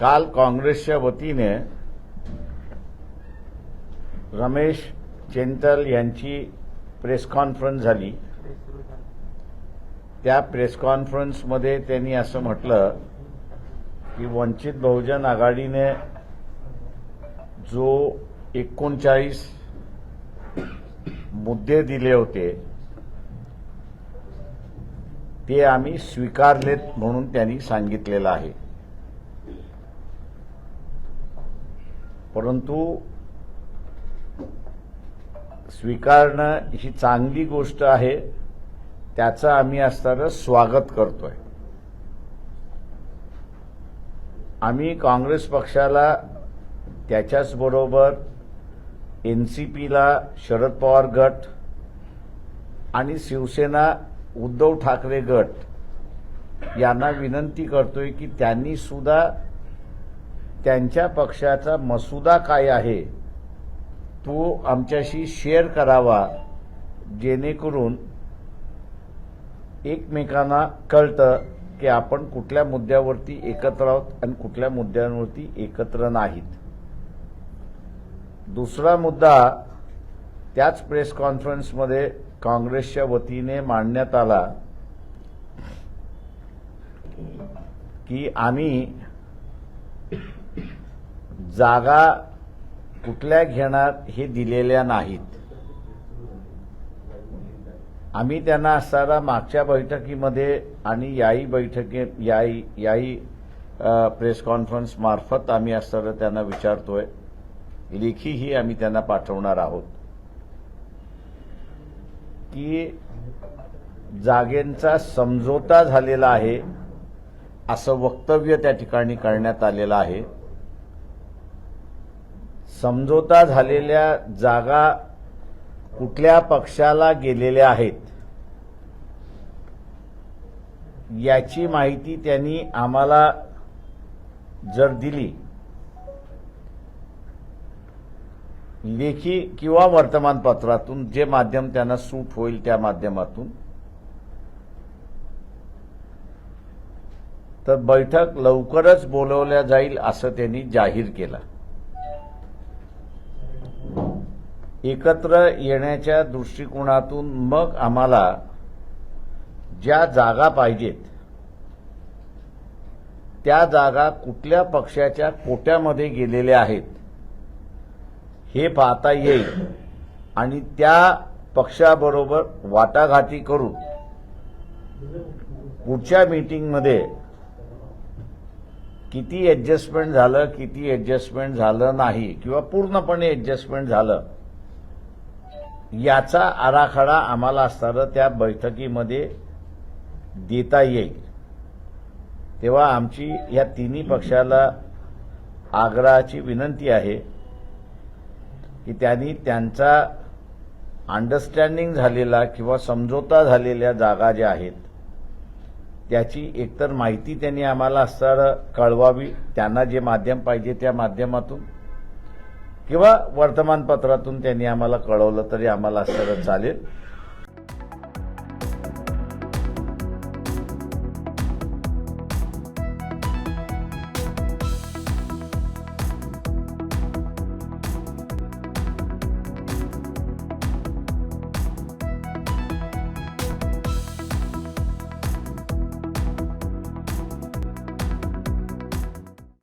काल काँग्रेसच्या वतीने रमेश चेंतल यांची प्रेस कॉन्फरन्स झाली. त्या प्रेस कॉन्फरन्समध्ये त्यांनी असं म्हटलं की वंचित बहुजन आघाडीने जो एकोणचाळीस मुद्दे दिले होते ते आम्ही स्वीकारलेत म्हणून त्यांनी सांगितलेलं आहे. परंतु स्वीकारणं ही चांगली गोष्ट आहे त्याचं आम्ही असणारं स्वागत करतोय. आम्ही काँग्रेस पक्षाला त्याच्याचबरोबर एनसीपीला शरद पवार गट आणि शिवसेना उद्धव ठाकरे गट यांना विनंती करतोय की त्यांनी सुद्धा त्यांच्या पक्षाचा मसुदा काय आहे तो आमच्याशी शेअर करावा जेणेकरून एकमेकांना कळतं की आपण कुठल्या मुद्द्यावरती एकत्र आहोत आणि कुठल्या मुद्द्यांवरती एकत्र नाहीत. दुसरा मुद्दा त्याच प्रेस कॉन्फरन्समध्ये काँग्रेसच्या वतीने मांडण्यात आला की आम्ही जागा कुठल्या घेणार हे दिलेल्या नाहीत. आम्ही त्यांना असताना मागच्या बैठकीमध्ये आणि याही बैठकीत याही याही प्रेस कॉन्फरन्स मार्फत आम्ही असताना त्यांना विचारतोय. लेखीही आम्ही त्यांना पाठवणार आहोत. की जागेंचा समझोता झालेला आहे असं वक्तव्य त्या ठिकाणी करण्यात आलेलं आहे. समझोता झालेल्या जागा कुठल्या पक्षाला गेलेल्या आहेत? याची माहिती त्यांनी आम्हाला जर दिली लेखी किंवा वर्तमानपत्रातून जे माध्यम त्यांना सूट होईल त्या माध्यमातून तर बैठक लवकरच बोलवल्या जाईल असं त्यांनी जाहीर केलं. एकत्र येण्याच्या दृष्टिकोनातून मग आम्हाला ज्या जागा पाहिजेत त्या जागा कुठल्या पक्षाच्या कोट्यामध्ये गेलेल्या आहेत हे पाहता येईल. आणि त्या पक्षाबरोबर वाटाघाटी करून पुढच्या मीटिंगमध्ये किती ऍडजस्टमेंट झालं किती ऍडजस्टमेंट झालं नाही किंवा पूर्णपणे ऍडजस्टमेंट झालं याचा आराखडा आम्हाला असताना त्या बैठकीमध्ये देता येईल. तेव्हा आमची या तिन्ही पक्षाला आग्रहाची विनंती आहे की त्यांनी त्यांचा अंडरस्टँडिंग झालेला किंवा समझोता झालेल्या जागा ज्या आहेत त्याची एकतर माहिती त्यांनी आम्हाला असताना कळवावी त्यांना जे माध्यम पाहिजे त्या माध्यमातून किंवा वर्तमानपत्रातून त्यांनी आम्हाला कळवलं तरी आम्हाला असताना चालेल.